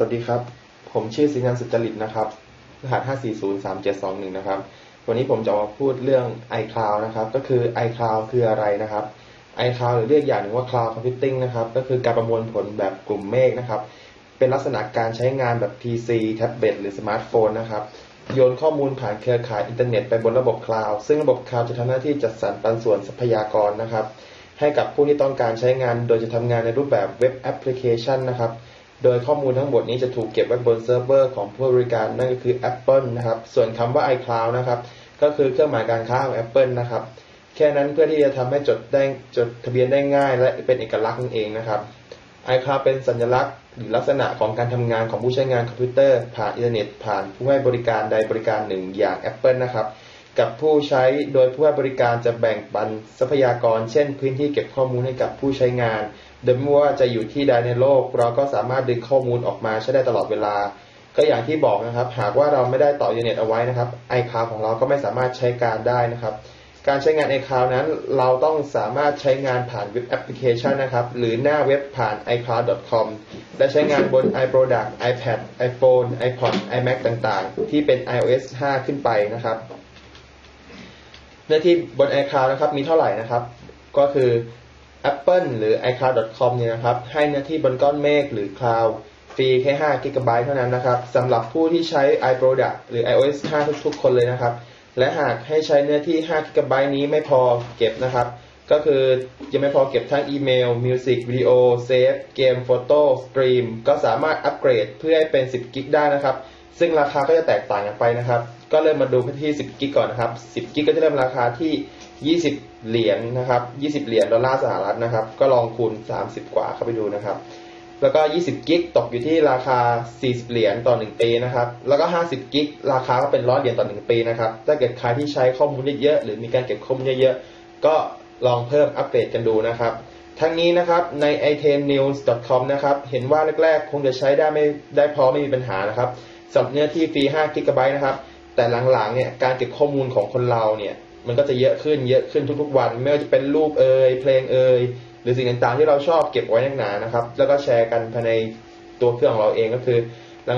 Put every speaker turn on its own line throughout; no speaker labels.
วัสดีครับ ผมชื่อสิงานสุจริตนะครับ รหัส 5403721 นะครับ วันนี้ผมจะมาพูดเรื่อง iCloud นะครับ ก็คือ iCloud คืออะไรนะครับ iCloud หรือเรียกอย่างหนึ่งว่า Cloud Computing นะครับ ก็คือการประมวลผลแบบกลุ่มเมฆนะครับ เป็นลักษณะการใช้งานแบบ PC แท็บเล็ตหรือสมาร์ทโฟนนะครับ โยนข้อมูลผ่านเครือข่ายอินเทอร์เน็ตไปบนระบบคลาวด์ ซึ่งระบบคลาวด์จะทำหน้าที่จัดสรรปันส่วนทรัพยากรนะครับ ให้กับผู้ที่ต้องการใช้งาน โดยจะทำงานในรูปแบบเว็บแอปพลิเคชันนะครับ โดยข้อมูลทั้งหมดนี้จะถูกเก็บไว้บนเซิร์ฟเวอร์ของผู้บริการนั่นก็คือ Apple นะครับ ส่วนคำว่า iCloud นะครับ ก็คือเครื่องหมายการค้าของ Apple นะครับ แค่นั้นเพื่อที่จะทำให้จดได้จดทะเบียนได้ง่าย และเป็นเอกลักษณ์นั่นเองนะครับ iCloud เป็นสัญลักษณ์หรือลักษณะของการทำงานของผู้ใช้งานคอมพิวเตอร์ ผ่านอินเทอร์เน็ต ผ่านผู้ให้บริการใดบริการหนึ่งอย่าง Apple นะครับ กับผู้ใช้โดยผู้ให้บริการจะแบ่งปันทรัพยากร เช่น พื้นที่เก็บข้อมูลให้กับผู้ใช้งาน โดยไม่ว่าจะอยู่ที่ใดในโลก เราก็สามารถดึงข้อมูลออกมาใช้ได้ตลอดเวลา ก็อย่างที่บอกนะครับ หากว่าเราไม่ได้ต่ออินเทอร์เน็ตเอาไว้นะครับ iCloud ของเราก็ไม่สามารถใช้การได้นะครับ การใช้งาน iCloud นั้น เราต้องสามารถใช้งานผ่านเว็บแอปพลิเคชันนะครับ หรือหน้าเว็บผ่าน iCloud.com และใช้งานบน iProduct iPad iPhone iPod iMac ต่างๆ ที่เป็น iOS 5 ขึ้นไปนะครับเนื้อที่บน iCloud นะครับมีเท่าไหร่นะครับ ก็คือ Apple หรือ iCloud.com เนี่ยนะครับ ให้เนื้อที่บนก้อนเมฆหรือ Cloud ฟรีแค่5 g b เท่านั้นนะครับสำหรับผู้ที่ใช้ iProduct หรือ iOS 5 ทุกๆ คนเลยนะครับ และหากให้ใช้เนื้อที่5 g b นี้ไม่พอเก็บนะครับ ก็คือยังไม่พอเก็บทั้งอีเมลมิวสิกวิดีโอเซฟเกมโฟโต้สตรีมก็สามารถอัปเกรดเพื่อให้เป็น 10กิกได้นะครับ ซึ่งราคาก็จะแตกต่างกันไปนะครับ ก็เริ่มมาดูที่10กิกก่อนนะครับ10กิกก็จะเริ่มราคาที่ 20 เหรียญนะครับ 20 เหรียญดอลลาร์สหรัฐนะครับ ก็ลองคูณ 30 กว่าเข้าไปดูนะครับ แล้วก็ 20 กิกตกอยู่ที่ราคา 40 เหรียญต่อ 1 ปีนะครับ แล้วก็ 50 กิกราคาก็เป็นร้อยเหรียญต่อ 1 ปีนะครับ ถ้าเกิดใครที่ใช้ข้อมูลเยอะๆหรือมีการเก็บข้อมูลเยอะๆ ก็ลองเพิ่มอัปเกรดกันดูนะครับทั้งนี้นะครับใน itemnews.com นะครับเห็นว่าแรกๆ คงจะใช้ได้ไม่ได้พอไม่มีปัญหานะครับสำหรับเนื้อที่ฟรี5กิกะไบต์นะครับ แต่หลังๆเนี่ยการเก็บข้อมูลของคนเราเนี่ย มันก็จะเยอะขึ้นเยอะขึ้นทุกๆวัน ไม่ว่าจะเป็นรูปเอ่ยเพลงเอ่ยหรือสิ่งต่างๆที่เราชอบเก็บไว้นักหนานะครับ แล้วก็แชร์กันภายในตัวเครื่องของเราเองก็คือ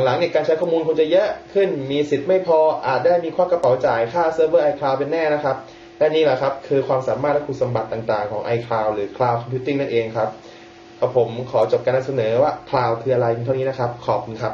หลังๆเนี่ยการใช้ข้อมูลคงจะเยอะขึ้นมีสิทธิ์ไม่พออาจได้มีข้อกระเป๋าจ่ายค่าเซิร์ฟเวอร์ iCloud เป็นแน่นะครับและนี่แหละครับคือความสามารถและคุณสมบัติต่างๆของ iCloud หรือ Cloud Computing นั่นเองครับกับผมขอจบการนำเสนอว่า Cloud คืออะไรเพียงเท่านี้นะครับ ขอบคุณครับ